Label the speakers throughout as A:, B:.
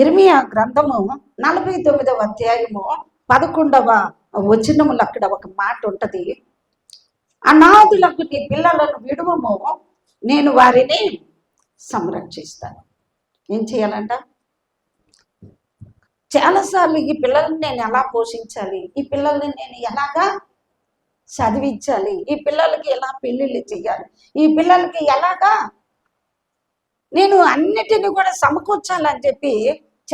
A: ఇర్మియా గ్రంథము నలభై తొమ్మిదవ అధ్యాయము పదకొండవ వచనములు అక్కడ ఒక మాట ఉంటుంది. అనాథులకు నీ పిల్లలను విడువము నేను వారిని సంరక్షిస్తాను. ఏం చేయాలంట? చాలాసార్లు ఈ పిల్లల్ని నేను ఎలా పోషించాలి? ఈ పిల్లల్ని నేను ఎలాగా చదివించాలి? ఈ పిల్లలకి ఎలా పెళ్ళిళ్ళు చేయాలి? ఈ పిల్లలకి ఎలాగా నేను అన్నిటిని కూడా సమకూర్చాలని చెప్పి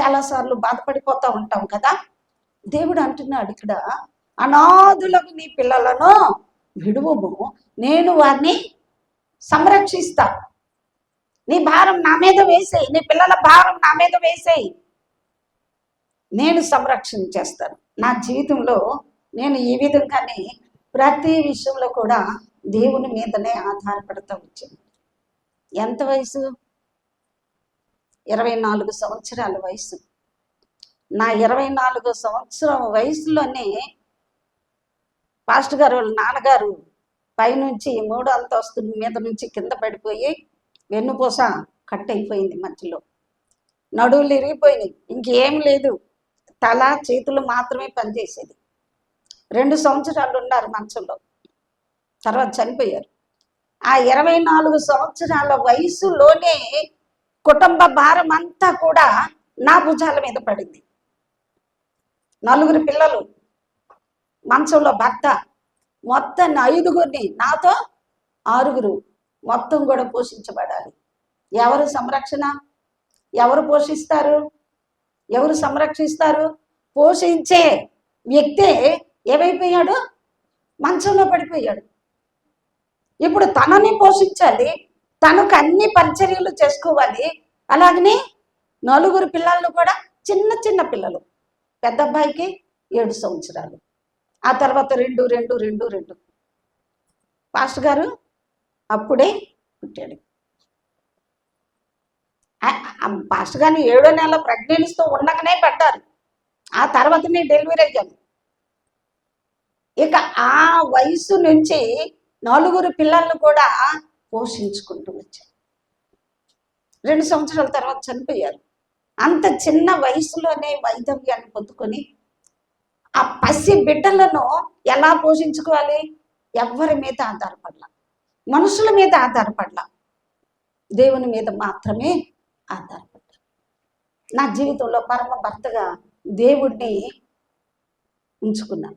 A: చాలాసార్లు బాధపడిపోతూ ఉంటాం కదా. దేవుడు అంటున్నాడు ఇక్కడ అనాథులకు నీ పిల్లలను విడువము. నేను వారిని సంరక్షిస్తా. నీ భారం నా మీద వేసేయి. నీ పిల్లల భారం నా మీద వేసేయి. నేను సంరక్షణ చేస్తాను నా జీవితంలో నేను ఈ విధంగానే ప్రతి విషయంలో కూడా దేవుని మీదనే ఆధారపడతా వచ్చాను. ఎంత వయసు? ఇరవై నాలుగు సంవత్సరాల వయసు. నా ఇరవై నాలుగు సంవత్సరం వయసులోనే పాస్టర్ గారు వాళ్ళ నాన్నగారు పైనుంచి మూడు అంతస్తుల మీద నుంచి కింద పడిపోయి వెన్నుపూస కట్ అయిపోయింది మధ్యలో. నడువులు ఇరిగిపోయినాయి ఇంకేం లేదు. తల చేతులు మాత్రమే పనిచేసేది. రెండు సంవత్సరాలు ఉన్నారు మంచంలో. తర్వాత చనిపోయారు. ఆ ఇరవై నాలుగు సంవత్సరాల వయసులోనే కుటుంబ భారం అంతా కూడా నా భుజాల మీద పడింది. నలుగురు పిల్లలు మంచంలో భర్త మొత్తం ఐదుగురిని నాతో ఆరుగురు మొత్తం కూడా పోషించబడాలి. ఎవరు సంరక్షణ? ఎవరు పోషిస్తారు? ఎవరు సంరక్షిస్తారు? పోషించే వ్యక్తే ఏమైపోయాడు? మంచంలో పడిపోయాడు. ఇప్పుడు తనని పోషించాలి తనకు అన్ని పరిచర్యలు చేసుకోవాలి. అలాగనే నలుగురు పిల్లలు కూడా చిన్న చిన్న పిల్లలు. పెద్ద అబ్బాయికి ఏడు సంవత్సరాలు. ఆ తర్వాత రెండు రెండు రెండు రెండు. పాస్టర్ గారు అప్పుడే పుట్టాడు. పాస్టర్ గారిని ఏడో నెల ప్రెగ్నెన్సీతో ఉండగానే పడ్డారు ఆ తర్వాత నేను డెలివరీ అయ్యాను. ఇక ఆ వయసు నుంచి నలుగురు పిల్లలను కూడా పోషించుకుంటూ వచ్చారు. రెండు సంవత్సరాల తర్వాత చనిపోయారు. అంత చిన్న వయసులోనే వైదవ్యాన్ని పొందుకొని ఆ పసి బిడ్డలను ఎలా పోషించుకోవాలి? ఎవరి మీద ఆధారపడలా. మనుషుల మీద ఆధారపడలా. దేవుని మీద మాత్రమే ఆధారపడ్డా నా జీవితంలో పరమ భర్తగా దేవుడిని ఉంచుకున్నాను.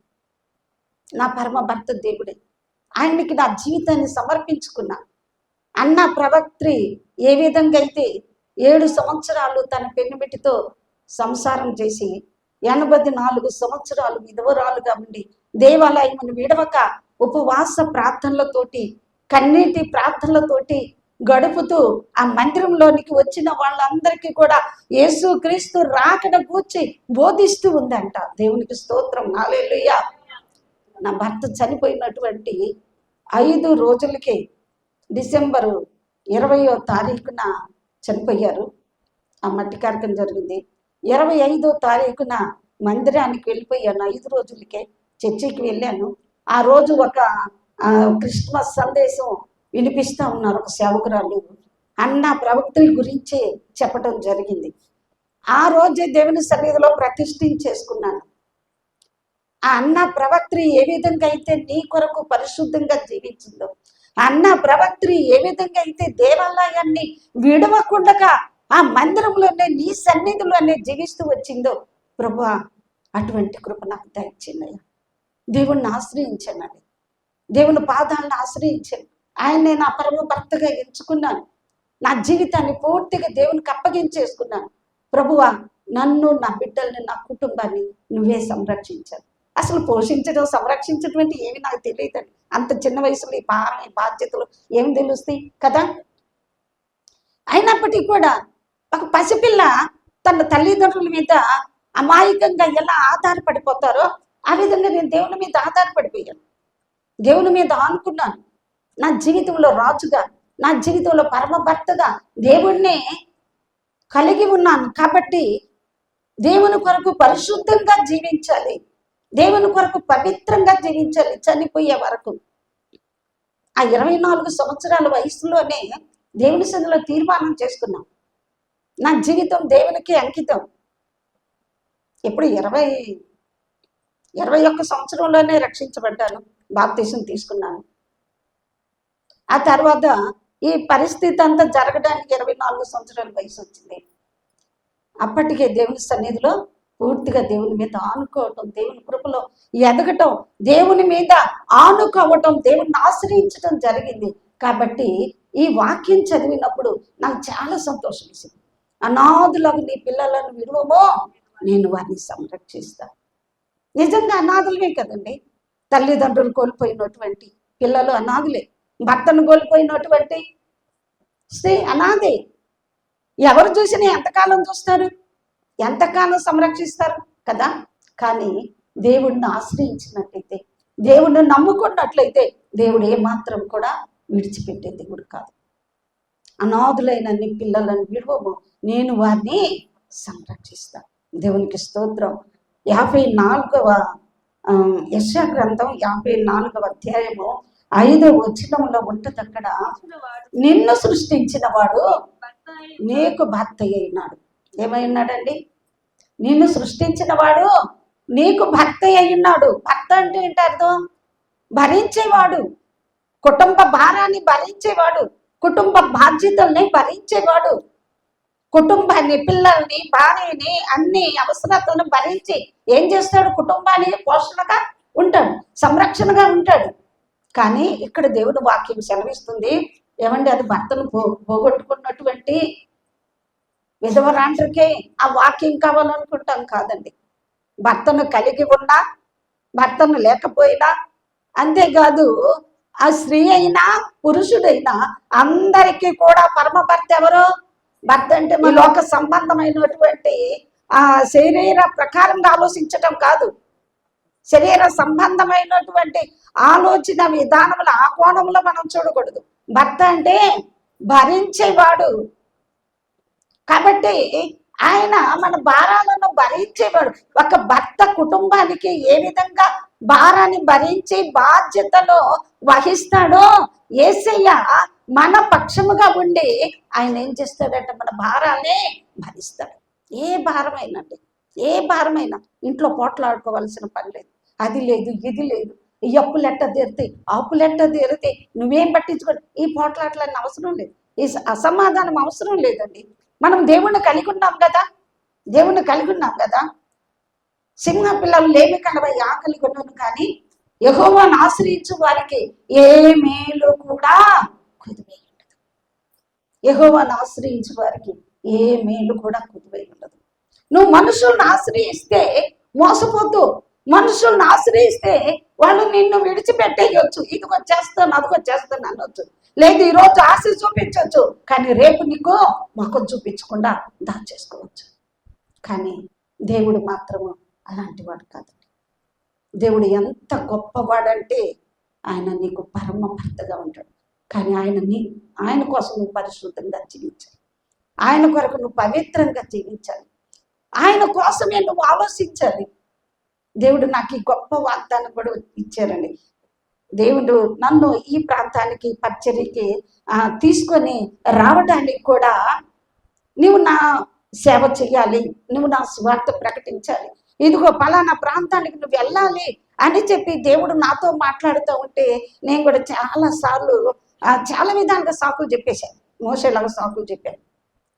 A: నా పరమ భర్త దేవుడే. ఆయనకి నా జీవితాన్ని సమర్పించుకున్నాను. అన్న ప్రవక్త్రి ఏ విధంగా అయితే ఏడు సంవత్సరాలు తన పెన్నుబిటితో సంసారం చేసి ఎనభై నాలుగు సంవత్సరాలు విధవరాలుగా ఉండి దేవాలయమును విడవక ఉపవాస ప్రార్థనలతోటి కన్నీటి ప్రార్థనలతోటి గడుపుతూ ఆ మందిరంలోనికి వచ్చిన వాళ్ళందరికీ కూడా యేసు క్రీస్తు రాకడ కూర్చి బోధిస్తూ ఉందంట. దేవునికి స్తోత్రం. నాలేలుయ్యా నా భర్త చనిపోయినటువంటి ఐదు రోజులకే డిసెంబరు ఇరవయో తారీఖున చనిపోయారు. ఆ మట్టి కార్యక్రమం జరిగింది. ఇరవై ఐదో తారీఖున మందిరానికి వెళ్ళిపోయాను. ఐదు రోజులకే చర్చికి వెళ్ళాను. ఆ రోజు ఒక క్రిస్మస్ సందేశం వినిపిస్తూ ఉన్నారు ఒక సేవకురాలు. అన్న ప్రవక్తని గురించి చెప్పడం జరిగింది. ఆ రోజే దేవుని సన్నిధిలో ప్రతిష్ఠించేసుకున్నాను. ఆ అన్న ప్రవక్త్రి ఏ విధంగా అయితే నీ కొరకు పరిశుద్ధంగా జీవించిందో అన్న ప్రవక్త్రి ఏ విధంగా అయితే దేవాలయాన్ని విడవకుండగా ఆ మందిరంలోనే నీ సన్నిధిలోనే జీవిస్తూ వచ్చిందో ప్రభు అటువంటి కృప నాకు దయచిందయ్యా దేవుణ్ణి ఆశ్రయించానండి దేవుని పాదాలను ఆశ్రయించాను ఆయన్నే నా పరమ భర్తగా ఎంచుకున్నాను. నా జీవితాన్ని పూర్తిగా దేవునికి అప్పగించేసుకున్నాను. ప్రభువా నన్ను నా బిడ్డల్ని నా కుటుంబాన్ని నువ్వే సంరక్షించాను అసలు పోషించడం సంరక్షించడం అంటే ఏమి నాకు తెలియదండి. అంత చిన్న వయసులో ఈ భారం ఈ బాధ్యతలు ఏమి తెలుస్తాయి కదా? అయినప్పటికీ కూడా ఒక పసిపిల్ల తన తల్లిదండ్రుల మీద అమాయకంగా ఎలా ఆధారపడిపోతారో ఆ విధంగా నేను దేవుని మీద ఆధారపడిపోయాను. దేవుని మీద ఆనుకున్నాను. నా జీవితంలో రాజుగా నా జీవితంలో పరమభర్తగా దేవుణ్ణి కలిగి ఉన్నాను కాబట్టి దేవుని కొరకు పరిశుద్ధంగా జీవించాలి. దేవుని కొరకు పవిత్రంగా జీవించాలి చనిపోయే వరకు ఆ ఇరవై నాలుగు సంవత్సరాల వయసులోనే దేవుని సన్నిలో తీర్మానం చేసుకున్నాం. నా జీవితం దేవునికి అంకితం. ఇప్పుడు ఇరవై ఇరవై ఒక్క సంవత్సరంలోనే రక్షించబడ్డాను బాప్తీసం తీసుకున్నాను. ఆ తర్వాత ఈ పరిస్థితి అంతా జరగడానికి ఇరవై నాలుగు సంవత్సరాల వయసు వచ్చింది. అప్పటికే దేవుని సన్నిధిలో పూర్తిగా దేవుని మీద ఆనుకోవటం దేవుని కృపలో ఎదగటం దేవుని మీద ఆనుకోవటం దేవుని ఆశ్రయించటం జరిగింది. కాబట్టి ఈ వాక్యం చదివినప్పుడు నాకు చాలా సంతోషం వేసింది. అనాథులకు నీ పిల్లలను విడువమో నేను వారిని సంరక్షిస్తా. నిజంగా అనాథులమే కదండి. తల్లిదండ్రులు కోల్పోయినటువంటి పిల్లలు అనాథులే. భర్తను కోల్పోయినటువంటి స్త్రీ అనాథే. ఎవరు చూసినా ఎంతకాలం చూస్తారు? ఎంతకాలం సంరక్షిస్తారు కదా? కానీ దేవుడిని ఆశ్రయించినట్లయితే దేవుడిని నమ్ముకున్నట్లయితే దేవుడు ఏమాత్రం కూడా విడిచిపెట్టే దేవుడు కాదు. అనాథులైన నీ పిల్లలను విడువము. నేను వారిని సంరక్షిస్తా. దేవునికి స్తోత్రం. యాభై నాలుగవ యెషయా గ్రంథం యాభై నాలుగవ అధ్యాయము ఐదవ వచనంలో ఉంటది అక్కడ నిన్ను సృష్టించిన వాడు నీకు భర్త అయినాడు. ఏమై ఉన్నాడండి నిన్ను సృష్టించిన వాడు నీకు భర్త ఉన్నాడు భర్త అంటే ఏంటి అర్థం? భరించేవాడు. కుటుంబ భారాన్ని భరించేవాడు. కుటుంబ బాధ్యతల్ని భరించేవాడు. కుటుంబాన్ని పిల్లల్ని భార్యని అన్ని అవసరతలను భరించి ఏం చేస్తాడు? కుటుంబాన్ని పోషణగా ఉంటాడు. సంరక్షణగా ఉంటాడు. కానీ ఇక్కడ దేవుని వాక్యం సెలవిస్తుంది. ఏమండి? అది భర్తను పో పోగొట్టుకున్నటువంటి విధవరాండ్రికే ఆ వాక్యం కావాలనుకుంటాం కాదండి. భర్తను కలిగి ఉన్నా భర్తను లేకపోయినా అంతేకాదు ఆ స్త్రీ అయినా పురుషుడైనా అందరికీ కూడా పరమ భర్త ఎవరు? భర్త అంటే మన లోక సంబంధమైనటువంటి ఆ శరీర ప్రకారంగా ఆలోచించటం కాదు. శరీర సంబంధమైనటువంటి ఆలోచన విధానములు ఆ కోణంలో మనం చూడకూడదు. భర్త అంటే భరించేవాడు. కాబట్టి ఆయన మన భారాలను భరించేవాడు. ఒక భర్త కుటుంబానికి ఏ విధంగా భారాన్ని భరించి బాధ్యతలో వహిస్తాడో ఏసయ్య మన పక్షముగా ఉండి ఆయన ఏం చేస్తాడంటే మన భారాన్ని భరిస్తాడు. ఏ భారమైనండి ఏ భారమైనా ఇంట్లో పోట్లాడుకోవాల్సిన పని లేదు. అది లేదు ఇది లేదు. ఈ అప్పులెట్ట తీరుతాయి అప్పులెట్ట తీరుతాయి నువ్వేం పట్టించుకో ఈ పోట్లాటలన్నీ అవసరం లేదు. ఈ అసమాధానం అవసరం లేదండి. మనం దేవుణ్ణి కలిగి ఉన్నాం కదా. దేవుణ్ణి కలిగి ఉన్నాం కదా. సింహ పిల్లలు లేమి కలవై ఆకలి కొన్నాను కానీ యెహోవాను ఆశ్రయించు వారికి ఏ మేలు కూడా కుదివై ఉండదు. యెహోవాను ఆశ్రయించు వారికి ఏ మేలు కూడా కుదివై ఉండదు. నువ్వు మనుషులను ఆశ్రయిస్తే మోసపోతూ మనుషులను ఆశ్రయిస్తే వాళ్ళు నిన్ను విడిచిపెట్టేయచ్చు. ఇదిగో చేస్తాను అదిగో చేస్తాను అనొచ్చు. లేదు ఈరోజు ఆశ చూపించవచ్చు కానీ రేపు నీకు ముఖం చూపించకుండా దాచేసుకోవచ్చు కానీ దేవుడు మాత్రము అలాంటి వాడు కాదండి దేవుడు ఎంత గొప్పవాడంటే ఆయన నీకు పరమ భర్తగా ఉంటాడు. కానీ ఆయన నీ ఆయన కోసం నువ్వు పరిశుద్ధంగా జీవించాలి. ఆయన కొరకు నువ్వు పవిత్రంగా జీవించాలి. ఆయన కోసమే నువ్వు ఆలోచించాలి. దేవుడు నాకు ఈ గొప్ప వాగ్దానం కూడా ఇచ్చారండి. దేవుడు నన్ను ఈ ప్రాంతానికి పచ్చరికి తీసుకొని రావడానికి కూడా నువ్వు నా సేవ చేయాలి నువ్వు నా స్వార్థ ప్రకటించాలి. ఇదిగో పలానా ప్రాంతానికి నువ్వు వెళ్ళాలి అని చెప్పి దేవుడు నాతో మాట్లాడుతూ ఉంటే నేను కూడా చాలా సార్లు చాలా విధాలుగా సాకులు చెప్పేశాను. మోసేలాగా సాకులు చెప్పాను.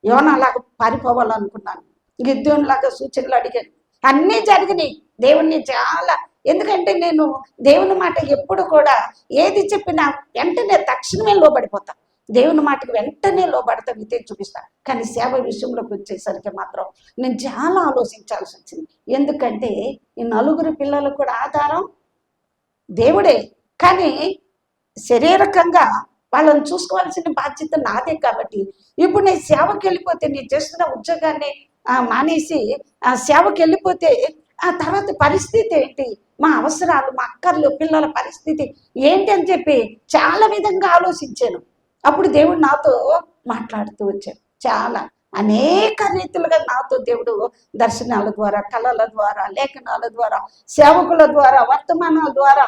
A: యోనలాగా పారిపోవాలనుకున్నాను. గిద్దోనిలాగా సూచనలు అడిగాను. అన్నీ జరిగినాయి. దేవుణ్ణి చాలా ఎందుకంటే నేను దేవుని మాట ఎప్పుడు కూడా ఏది చెప్పినా వెంటనే తక్షణమే లోబడిపోతాను దేవుని మాటకి వెంటనే లోబడతా వితే చూపిస్తా. కానీ సేవ విషయంలోకి వచ్చేసరికి మాత్రం నేను చాలా ఆలోచించాల్సి వచ్చింది. ఎందుకంటే ఈ నలుగురు పిల్లలకు కూడా ఆధారం దేవుడే. కానీ శరీరకంగా వాళ్ళని చూసుకోవాల్సిన బాధ్యత నాదే కాబట్టి ఇప్పుడు నేను సేవకి వెళ్ళిపోతే నేను చేస్తున్న ఉద్యోగాన్ని మానేసి ఆ సేవకి వెళ్ళిపోతే ఆ తర్వాత పరిస్థితి ఏంటి? మా అవసరాలు మా అక్కర్లు పిల్లల పరిస్థితి ఏంటి అని చెప్పి చాలా విధంగా ఆలోచించాను. అప్పుడు దేవుడు నాతో మాట్లాడుతూ వచ్చాడు. చాలా అనేక రీతులుగా నాతో దేవుడు దర్శనాల ద్వారా కళల ద్వారా లేఖనాల ద్వారా సేవకుల ద్వారా వర్తమానాల ద్వారా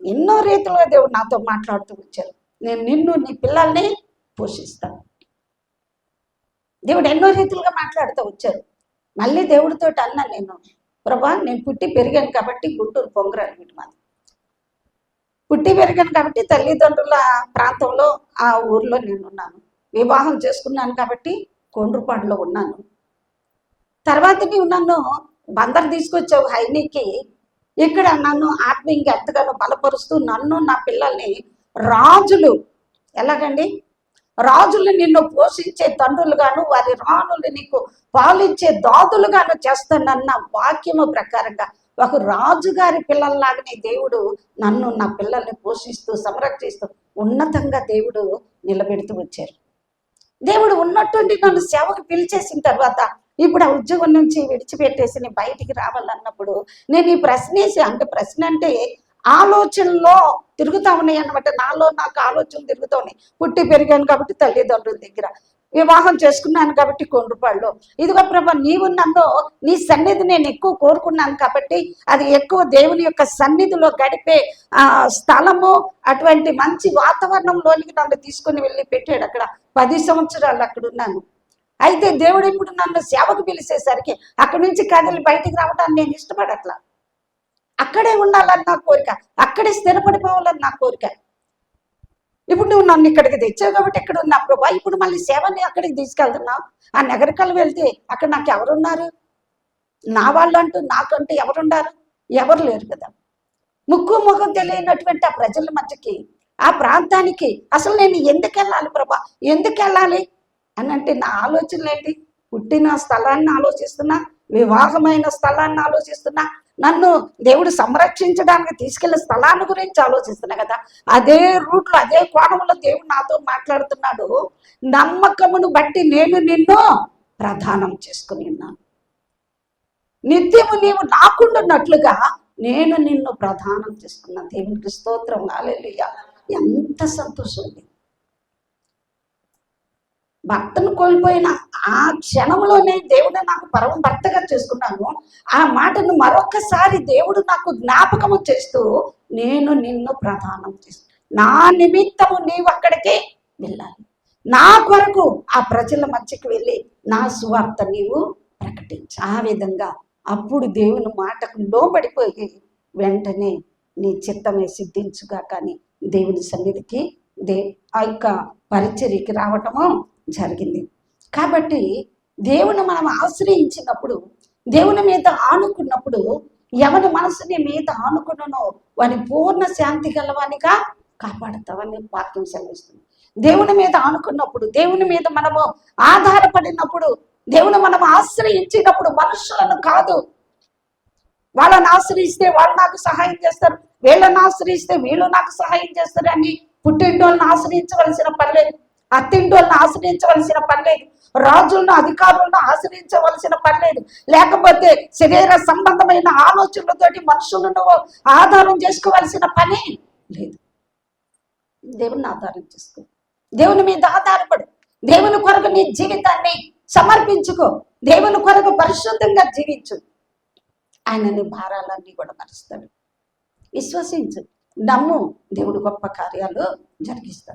A: ఎన్నో రీతిలుగా దేవుడు నాతో మాట్లాడుతూ వచ్చారు నేను నిన్ను నీ పిల్లల్ని పోషిస్తాను. దేవుడు ఎన్నో రీతిలుగా మాట్లాడుతూ వచ్చారు మళ్ళీ దేవుడితో అన్నా నేను ప్రభా నేను పుట్టి పెరిగాను కాబట్టి గుంటూరు పొంగరు అనమాట మాది. పుట్టి పెరిగాను కాబట్టి తల్లిదండ్రుల ప్రాంతంలో ఆ ఊర్లో నేను ఉన్నాను వివాహం చేసుకున్నాను కాబట్టి కొండ్రుపాడులో ఉన్నాను. తర్వాత నీవు నన్ను బందరు తీసుకొచ్చావు హైనీకి. ఇక్కడ నన్ను ఆత్మీయంగా ఎంతగానో బలపరుస్తూ నన్ను నా పిల్లల్ని రాజులు. ఎలాగండి? రాజులు నిన్ను పోషించే తండ్రులుగాను వారి రాణులు నీకు పాలిచ్చే దాదులుగాను చేస్తానన్న వాక్యము ప్రకారంగా ఒక రాజుగారి పిల్లల్లాగానే దేవుడు నన్ను నా పిల్లల్ని పోషిస్తూ సంరక్షిస్తూ ఉన్నతంగా దేవుడు నిలబెడుతూ వచ్చారు. దేవుడు ఉన్నట్టుండి నన్ను సేవకు పిలిచేసిన తర్వాత ఇప్పుడు ఆ ఉద్యోగం నుంచి విడిచిపెట్టేసి నేను బయటికి రావాలన్నప్పుడు నేను ఈ ప్రశ్నేసి అంటే ప్రశ్న అంటే ఆలోచనలో తిరుగుతా ఉన్నాయి అనమాట నాలో నాకు ఆలోచనలు తిరుగుతూ ఉన్నాయి. పుట్టి పెరిగాను కాబట్టి తల్లిదండ్రుల దగ్గర. వివాహం చేసుకున్నాను కాబట్టి కొండ్రుపాళ్ళు ఇదిగో ప్రభా నీవు నీ సన్నిధి నేను ఎక్కువ కోరుకున్నాను కాబట్టి అది ఎక్కువ దేవుని యొక్క సన్నిధిలో గడిపే ఆ స్థలము అటువంటి మంచి వాతావరణంలోనికి నన్ను తీసుకుని వెళ్ళి పెట్టాడు అక్కడ. పది సంవత్సరాలు అక్కడ ఉన్నాను. అయితే దేవుడు ఇప్పుడు నన్ను సేవకు పిలిచేసరికి అక్కడి నుంచి కదిలి బయటికి రావడానికి నేను ఇష్టపడట్లా. అక్కడే ఉండాలని నా కోరిక అక్కడే స్థిరపడిపోవాలని నా కోరిక. ఇప్పుడు నువ్వు నన్ను ఇక్కడికి తెచ్చావు కాబట్టి ఇక్కడ ఉన్నా ప్రభా ఇప్పుడు మళ్ళీ సేవని అక్కడికి తీసుకెళ్తున్నావు. ఆ నగరికలు వెళ్తే అక్కడ నాకు ఎవరున్నారు? నా వాళ్ళు అంటూ నాకంటూ ఎవరున్నారు ఎవరు లేరు కదా. ముక్కు ముఖం తెలియనటువంటి ఆ ప్రజల మధ్యకి ఆ ప్రాంతానికి అసలు నేను ఎందుకు వెళ్ళాలి ప్రభా? ఎందుకు వెళ్ళాలి? అని అంటే నా ఆలోచనలు ఏంటి పుట్టిన స్థలాన్ని ఆలోచిస్తున్నా వివాహమైన స్థలాన్ని ఆలోచిస్తున్నా నన్ను దేవుడు సంరక్షించడానికి తీసుకెళ్ళే స్థలాన్ని గురించి ఆలోచిస్తున్నా కదా. అదే రూట్లో అదే కోణంలో దేవుడు నాతో మాట్లాడుతున్నాడు. నమ్మకమును బట్టి నేను నిన్ను ప్రధానం చేసుకుని ఉన్నాను. నిత్యము నీవు నాకుండున్నట్లుగా నేను నిన్ను ప్రధానం చేసుకున్నాను. దేవునికి స్తోత్రం. నాలెలుయ్య ఎంత సంతోషం ఉంది భర్తను కోల్పోయిన ఆ క్షణంలోనే దేవుడు నాకు పరమ భర్తగా చేసుకున్నాను. ఆ మాటను మరొకసారి దేవుడు నాకు జ్ఞాపకము చేస్తూ నేను నిన్ను ప్రధానం చేస్తూ నా నిమిత్తము నీవు అక్కడికి వెళ్ళాలి. నా కొరకు ఆ ప్రజల మధ్యకి వెళ్ళి నా సువార్త నీవు ప్రకటించు. ఆ విధంగా అప్పుడు దేవుని మాటకు లోబడిపోయి వెంటనే నీ చిత్తమే సిద్ధించుగా కానీ దేవుని సన్నిధికి దే ఆ యొక్క పరిచర్యకి రావటము జరిగింది. కాబట్టి దేవుని మనం ఆశ్రయించినప్పుడు దేవుని మీద ఆనుకున్నప్పుడు ఎవరి మనసుని మీద ఆనుకున్ననో వాని పూర్ణ శాంతి గలవానిగా కాపాడుతావని వాక్యం సెలవిస్తుంది. దేవుని మీద ఆనుకున్నప్పుడు దేవుని మీద మనము ఆధారపడినప్పుడు దేవుని మనం ఆశ్రయించినప్పుడు మనుషులను కాదు. వాళ్ళని ఆశ్రయిస్తే వాళ్ళు నాకు సహాయం చేస్తారు వీళ్ళని ఆశ్రయిస్తే వీళ్ళు నాకు సహాయం చేస్తారు అని పుట్టింటోళ్ళని ఆశ్రయించవలసిన పని లేదు. అత్తింటోళ్ళని ఆశ్రయించవలసిన పని లేదు. రాజులను అధికారులను ఆశ్రయించవలసిన పని లేదు. లేకపోతే శరీర సంబంధమైన ఆలోచనలతోటి మనుషులను ఆధారం చేసుకోవలసిన పని లేదు. దేవుని ఆధారం చేసుకో. దేవుని మీద ఆధారపడు. దేవుని కొరకు నీ జీవితాన్ని సమర్పించుకో. దేవుని కొరకు పరిశుద్ధంగా జీవించు. ఆయన నీ భారాలన్నీ కూడా మరుస్తాడు. విశ్వసించు. నమ్ము దేవుడు గొప్ప కార్యాలు జరిగిస్తాడు.